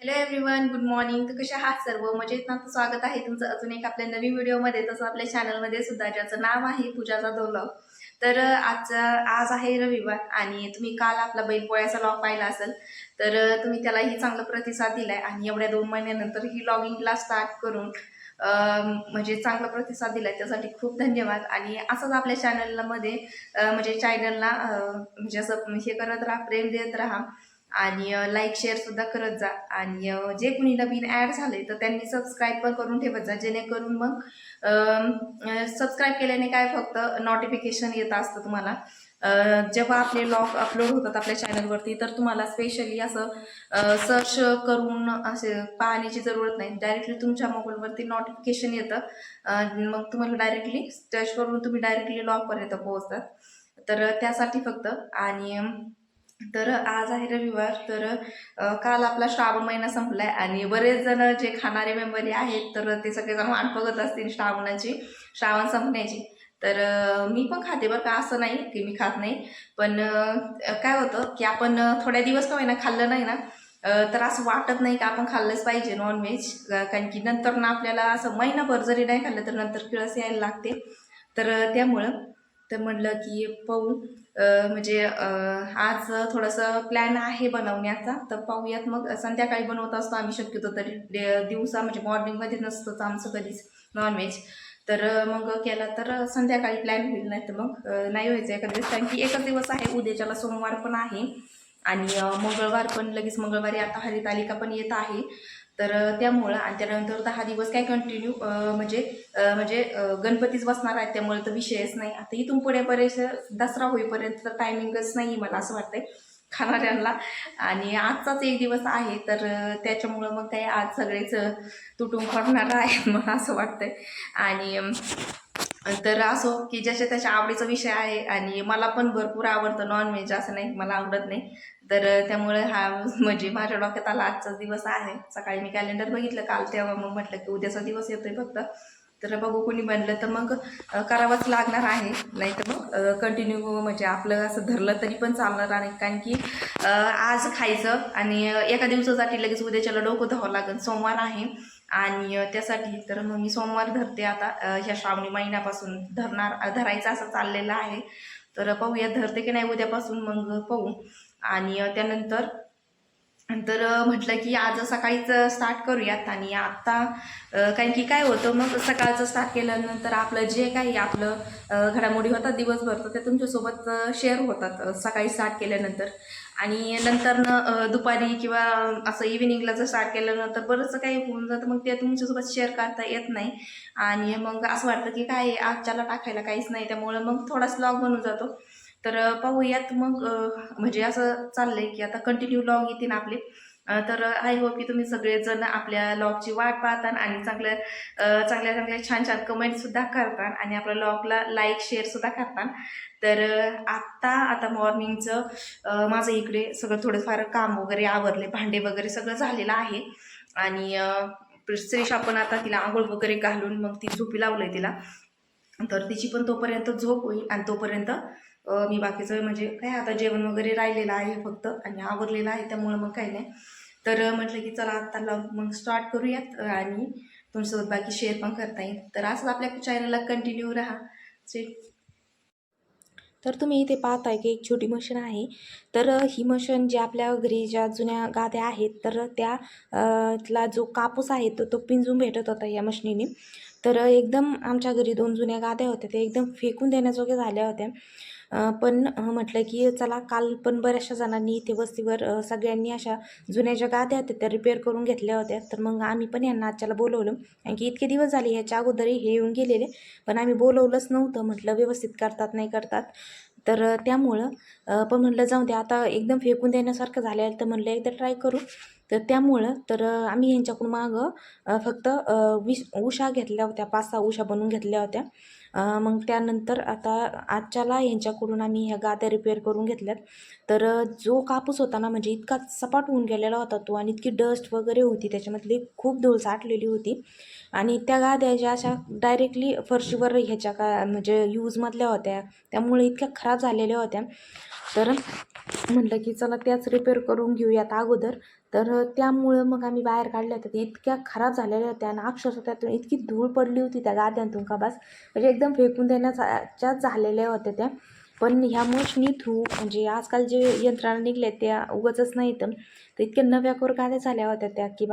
Hello everyone good morning तर कशा आहात सर्व? मजेत ना? स्वागत आहे तुमचं अजून एक आपल्या नवीन व्हिडिओमध्ये. तसं आपल्या चॅनलमध्ये सुद्धा ज्याचं नाव आहे पूजाचा दोलव तर आज आज आहे रविवार आणि तुम्ही काल आपला बैलपोळ्याचा लॉग पाहिला असेल तर तुम्ही त्यालाही चांगला प्रतिसाद दिलाय आणि एवढ्या दोन महिन्यानंतर ही लॉगिंगला स्टार्ट करून म्हणजे चांगला प्रतिसाद दिलाय. त्यासाठी खूप धन्यवाद. आणि असंच आपल्या चॅनलमध्ये म्हणजे चॅनलला म्हणजे असं हे करत राहा प्रेम देत राहा. आणि लाईक शेअर सुद्धा करत जा. आणि जे कुणी नवीन ॲड झाले तर त्यांनी सबस्क्राईब पण करून ठेवत जा. जेणेकरून मग सबस्क्राईब केल्याने काय फक्त नोटिफिकेशन येत असतं तुम्हाला. जेव्हा आपले ब्लॉग अपलोड होतात आपल्या चॅनलवरती तर तुम्हाला स्पेशली असं सर्च करून असे पाहण्याची जरूरत नाही. डायरेक्टली तुमच्या मोबाईलवरती नोटिफिकेशन येतं. मग तुम्हाला डायरेक्टली टच करून तुम्ही डायरेक्टली लॉगपर्यंत पोहोचतात. तर त्यासाठी फक्त. आणि तर आज आहे रविवार. तर काल आपला श्रावण महिना संपलाय आणि बरेच जण जे खाणारे मेंबरी आहेत तर ते सगळेजण वाट बघत असतील श्रावणाची श्रावण संपण्याची. तर मी पण खाते बरं का असं नाही की मी खात नाही. पण काय होतं की आपण थोड्या दिवस का होईना खाल्लं नाही ना तर असं वाटत नाही का आपण खाल्लंच पाहिजे नॉनव्हेज कारण की नंतर ना आपल्याला असं महिनाभर जरी नाही खाल्लं तर नंतर किळस यायला लागते. तर त्यामुळं तर म्हटलं की पाहू. म्हणजे आज थोडंसं प्लॅन आहे बनवण्याचा. तर पाहूयात मग. संध्याकाळी बनवत असतो आम्ही शक्यतो तरी. डे- दिवसा म्हणजे मॉर्निंगमध्ये नसतोच आमचं कधीच नॉनव्हेज तर मग केला तर संध्याकाळी प्लॅन होईल नाही तर मग नाही व्हायचं एका दिवस कारण की एकच दिवस आहे. उद्याच्याला सोमवार पण आहे. आणि मंगळवार पण लगेच मंगळवारी आता हरितालिका पण येत आहे. तर त्यामुळं आणि त्यानंतर दहा दिवस काय कंटिन्यू म्हणजे म्हणजे गणपतीच बसणार आहेत त्यामुळे तर विषयच नाही. आता इथून पुढे बरेच दसरा होईपर्यंत तर टायमिंगच नाही मला असं वाटतंय खाणाऱ्यांना. आणि आजचाच एक दिवस आहे. तर त्याच्यामुळं मग काय आज सगळेच तुटून करणार आहे मला असं वाटतंय. आणि तर असो की ज्याच्या त्याच्या आवडीचा विषय आहे आणि मला पण भरपूर आवडतं नॉनव्हेज असं नाही मला आवडत नाही. तर त्यामुळे हा म्हणजे माझ्या डोक्यात आला आजचाच दिवस आहे. सकाळी मी कॅलेंडर बघितलं काल तेव्हा मग म्हटलं की उद्याचा दिवस येतोय फक्त. तर बघू कोणी बनलं तर मग करावंच लागणार आहे. नाही तर मग कंटिन्यू म्हणजे आपलं असं धरलं तरी पण चालणार नाही कारण की आज खायचं आणि एका दिवसासाठी लगेच उद्याच्याला डोकं धावं लागेल. सोमवार आहे. आणि त्यासाठी तर मग मी सोमवार धरते आता. ह्या श्रावणी महिन्यापासून धरणार धरायचं असं चाललेलं आहे. तर पाहूया धरते की नाही उद्यापासून मग पाहू. आणि त्यानंतर तर म्हटलं की आज सकाळीच स्टार्ट करूयात आणि आत्ता कारण की काय होतं मग सकाळचं स्टार्ट केल्यानंतर आपलं जे काही आपलं घडामोडी होतात दिवसभर तर ते तुमच्यासोबत शेअर होतात सकाळी स्टार्ट केल्यानंतर. आणि नंतर दुपारी किंवा असं इव्हिनिंगला जर स्टार्ट केल्यानंतर बरंचसं काही होऊन जातं मग ते तुमच्यासोबत शेअर करता येत नाही. आणि मग असं वाटतं की काय आजच्याला टाकायला काहीच नाही त्यामुळं मग थोडाच लॉग बनून जातो. तर पाहूयात मग म्हणजे असं चाललंय की आता कंटिन्यू लॉग येतील आपले. तर आय होप की तुम्ही सगळेजण आपल्या लॉगची वाट पाहता आणि चांगल्या चांगल्या चांगल्या छान छान कमेंटसुद्धा करता आणि आपल्या लॉगला लाईक शेअरसुद्धा करता तर आत्ता आता मॉर्निंगचं माझं इकडे सगळं थोडंफार काम वगैरे आवरले भांडे वगैरे सगळं झालेलं आहे. आणि अ, आपण पण आता तिला आंघोळ वगैरे घालून मग ती झोपी लावलंय तिला. तर तिची पण तोपर्यंत झोप होईल आणि तोपर्यंत मी बाकीचं म्हणजे काय आता जेवण वगैरे राहिलेलं आहे फक्त आणि आवरलेलं आहे त्यामुळं मग काही नाही. तर म्हटलं की चला आत्ता लग मग स्टार्ट करूयात आणि तुमच्यासोबत बाकी शेअर पण करता येईल. तर असंच आपल्या चॅनलला कंटिन्यू राहा. जे तर तुम्ही इथे पाहताय की एक छोटी मशीन आहे. तर ही मशीन जी आपल्या घरी ज्या जुन्या गाद्या आहेत तर त्या अ, जो कापूस आहे तो तो पिंजून भेटत होता या मशीनीने तर एकदम आमच्या घरी दोन जुन्या गाद्या होत्या त्या एकदम फेकून देण्याजोग्या झाल्या होत्या. पण म्हटलं की चला काल पण बऱ्याचशा जणांनी इथे वस्तीवर सगळ्यांनी अशा जुन्या ज्या गाद्या होत्या त्या रिपेअर करून घेतल्या होत्या. तर मग आम्ही पण यांना आजच्याला बोलवलं. कारण की इतके दिवस झाले ह्याच्या अगोदरही हे येऊन गेलेले. पण आम्ही बोलवलंच नव्हतं. म्हटलं व्यवस्थित करतात नाही करतात. तर त्यामुळं पण म्हटलं जाऊ दे. आता एकदम फेकून देण्यासारखं झालं तर म्हटलं एकदा ट्राय करू. तर त्यामुळं तर आम्ही यांच्याकडून मागं फक्त अ, वीस उषा घेतल्या होत्या पाच सहा उषा बनवून घेतल्या होत्या. मग त्यानंतर आता आजच्याला यांच्याकडून आम्ही ह्या गाद्या रिपेअर करून घेतल्यात. तर जो कापूस होता ना म्हणजे इतका सपाट होऊन गेलेला होता तो आणि इतकी डस्ट वगैरे होती त्याच्यामधली खूप धूळ साठलेली होती. आणि त्या गाद्या ज्या अशा डायरेक्टली फरशीवर ह्याच्या का म्हणजे यूजमधल्या होत्या त्यामुळे इतक्या खराब झालेल्या होत्या. तर म्हटलं की चला त्याच रिपेअर करून घेऊयात अगोदर. तर त्यामुळं मग आम्ही बाहेर काढल्या होत्या. ते इतक्या खराब झालेल्या होत्या आणि अक्षरशः त्यातून इतकी धूळ पडली होती त्या गाद्यांतून का बस म्हणजे एकदम फेकून देण्याच्या झालेल्या होत्या त्या. पण ह्या मोशनी थ्रू म्हणजे आजकाल जे यंत्रणा निघल्या त्या उगतच नाही तर तर इतक्या नव्याकोर गाद्या झाल्या होत्या त्या की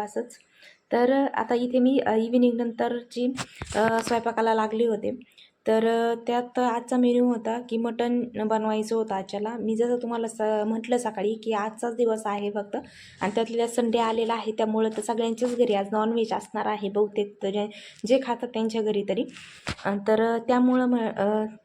तर आता इथे मी इव्हिनिंग नंतरची स्वयंपाकाला लागले होते. तर त्यात आजचा मेन्यू होता की मटण बनवायचं होतं आजच्याला मी जसं तुम्हाला स म्हटलं सकाळी की आजचाच दिवस आहे फक्त. आणि त्यातल्या संडे आलेला आहे त्यामुळं तर सगळ्यांच्याच घरी आज नॉनव्हेज असणार आहे बहुतेक तर जे जे खातात त्यांच्या घरी तरी. तर त्यामुळं म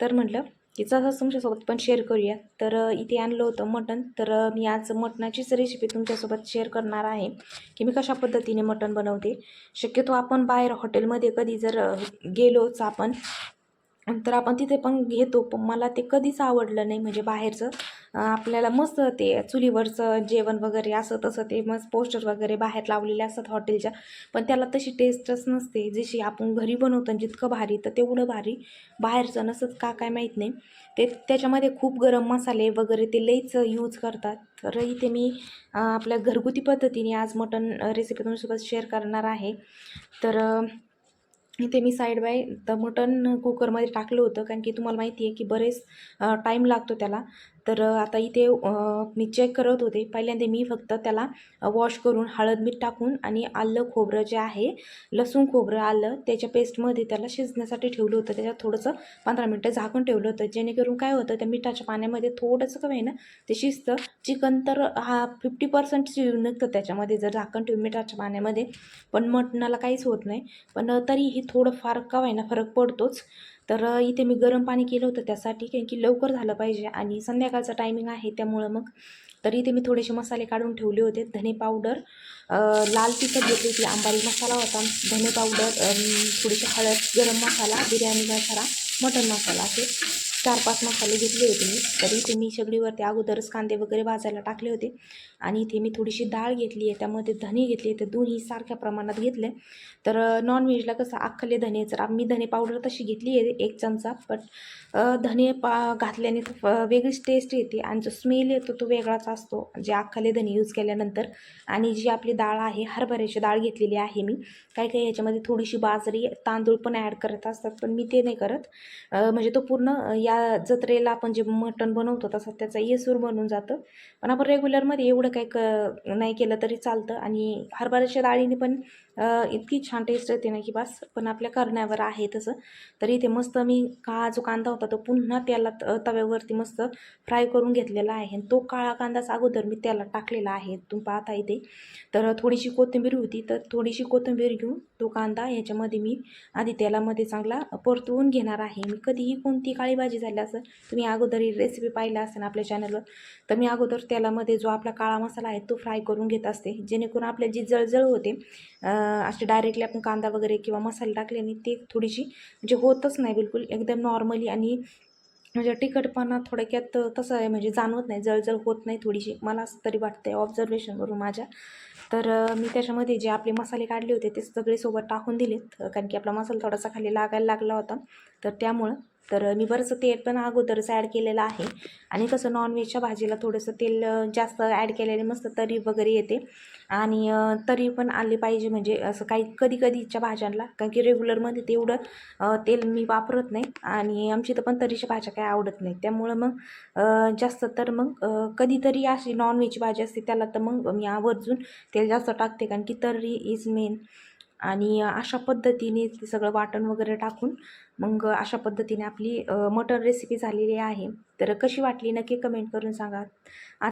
तर म्हटलं की तसंच तुमच्यासोबत पण शेअर करूया. तर इथे आणलं होतं मटण. तर मी आज मटणाचीच रेसिपी तुमच्यासोबत शेअर करणार आहे की मी कशा पद्धतीने मटण बनवते. शक्यतो आपण बाहेर हॉटेलमध्ये कधी जर गेलोच आपण तर आपण तिथे पण घेतो पण मला ते कधीच आवडलं नाही. म्हणजे बाहेरचं आपल्याला मस्त ते चुलीवरचं जेवण वगैरे असं तसं ते मस्त पोस्टर वगैरे बाहेर लावलेले असतात हॉटेलच्या. पण त्याला तशी टेस्टच नसते. जशी आपण घरी बनवतो आणि जितकं भारी तर तेवढं भारी. बाहेरचं नसत का काय माहीत नाही. ते त्याच्यामध्ये खूप गरम मसाले वगैरे ते लईच यूज करतात. तर इथे मी आपल्या घरगुती पद्धतीने आज मटन रेसिपी तुमच्यासोबत शेअर करणार आहे. तर इथे मी साईड बाय तर मटण कुकरमध्ये टाकलं होतं कारण की तुम्हाला माहिती आहे की बरेच टाईम लागतो त्याला. तर आता इथे मी चेक करत होते. पहिल्यांदा मी फक्त त्याला वॉश करून हळद मीठ टाकून आणि आलं खोबरं जे आहे लसूण खोबरं आलं त्याच्या पेस्टमध्ये त्याला शिजण्यासाठी ठेवलं होतं. त्याच्यात थोडंसं पंधरा मिनटं झाकून ठेवलं होतं. जेणेकरून काय होतं त्या मिठाच्या पाण्यामध्ये थोडंसं कमी आहे ना ते शिजतं. चिकन तर हा फिफ्टी पर्सेंट शिजून निघतं त्याच्यामध्ये. जर झाकण ठेवून मिठाच्या पाण्यामध्ये पण मटणाला काहीच होत नाही. पण तरीही थोडं फार का ना फरक पडतोच. तर इथे मी गरम पाणी केलं होतं त्यासाठी कारण की लवकर झालं पाहिजे आणि संध्याकाळचं टायमिंग आहे त्यामुळं मग. तर इथे मी थोडेसे मसाले काढून ठेवले होते. धने पावडर लाल तिखट घेतली होती आंबारी मसाला होता. धने पावडर थोडीशी हळद गरम मसाला बिर्याणी मसाला मटन मसाला असे. चार पाच मसाले घेतले होते मी. तरी इथे मी शेगडीवरती अगोदरच कांदे वगैरे भाजायला टाकले होते. आणि इथे मी थोडीशी डाळ घेतली आहे. त्यामध्ये धने घेतले तर दोन्ही सारख्या प्रमाणात घेतले. तर नॉनव्हेजला कसं अख्खले धने जर मी धने पावडर तशी घेतली आहे एक चमचा. पण धने पा घातल्याने तर वेगळीच टेस्ट येते. आणि जो स्मेल येतो तो वेगळाच असतो. जे अख्खले धने यूज केल्यानंतर. आणि जी आपली डाळ आहे हरभऱ्याची डाळ घेतलेली आहे मी. काही काही याच्यामध्ये थोडीशी बाजरी तांदूळ पण ॲड करत असतात. पण मी ते नाही करत. म्हणजे तो पूर्ण या या जत्रेला आपण जे मटण बनवतो तसं त्याचा येसूर बनून जातं. पण आपण रेग्युलरमध्ये एवढं काही क नाही केलं तरी चालतं. आणि हरभऱ्याच्या डाळीने पण इतकी छान टेस्ट येते ना की बस पण आपल्या करण्यावर आहे तसं. तर इथे मस्त मी काळा जो कांदा होता तो पुन्हा त्याला तव्यावरती मस्त फ्राय करून घेतलेला आहे. आणि तो काळा कांदाच अगोदर मी त्याला टाकलेला आहे. तुम्ही पाहता इथे तर थोडीशी कोथिंबीर होती तर थोडीशी कोथिंबीर घेऊन तो कांदा ह्याच्यामध्ये मी आधी तेलामध्ये चांगला परतवून घेणार आहे. मी कधीही कोणती काळी भाजी झाली असं तुम्ही अगोदर ही रेसिपी पाहिला असेल आपल्या चॅनलवर तर मी अगोदर तेलामध्ये जो आपला काळा मसाला आहे तो फ्राय करून घेत असते. जेणेकरून आपल्या जी जळजळ होते असे डायरेक्टली आपण कांदा वगैरे किंवा मसाले टाकल्याने ती थोडीशी म्हणजे होतच नाही बिलकुल एकदम नॉर्मली आणि म्हणजे तिखटपणा थोडक्यात तसं आहे म्हणजे जाणवत नाही जळजळ होत नाही थोडीशी. मला असं तरी वाटतं ऑब्झर्वेशनवरून माझ्या. तर मी त्याच्यामध्ये जे आपले मसाले काढले होते ते सगळे सोबत टाकून दिलेत कारण की आपला मसाला थोडासा खाली लागायला लागला होता. तर त्यामुळं तर मी बरंचसं तेल पण अगोदरच ॲड केलेलं आहे. आणि कसं नॉनव्हेजच्या भाजीला थोडंसं तेल जास्त ॲड केलेले मस्त तरी वगैरे येते. आणि तरी पण आली पाहिजे म्हणजे असं काही कधी कधीच्या भाज्यांना कारण की रेग्युलरमध्ये तेवढं तेल मी वापरत नाही. आणि आमची तर पण तरीच्या भाज्या काही आवडत नाही त्यामुळं मग जास्त तर मग कधीतरी अशी नॉनव्हेज भाजी असते त्याला तर मग मी आवर्जून तेल जास्त टाकते कारण की तर्री इज मेन आणि अशा पद्धतीने ते सगळं वाटण वगैरे टाकून मग अशा पद्धतीने आपली मटन रेसिपी झालेली आहे. तर कशी वाटली नक्की कमेंट करून सांगा.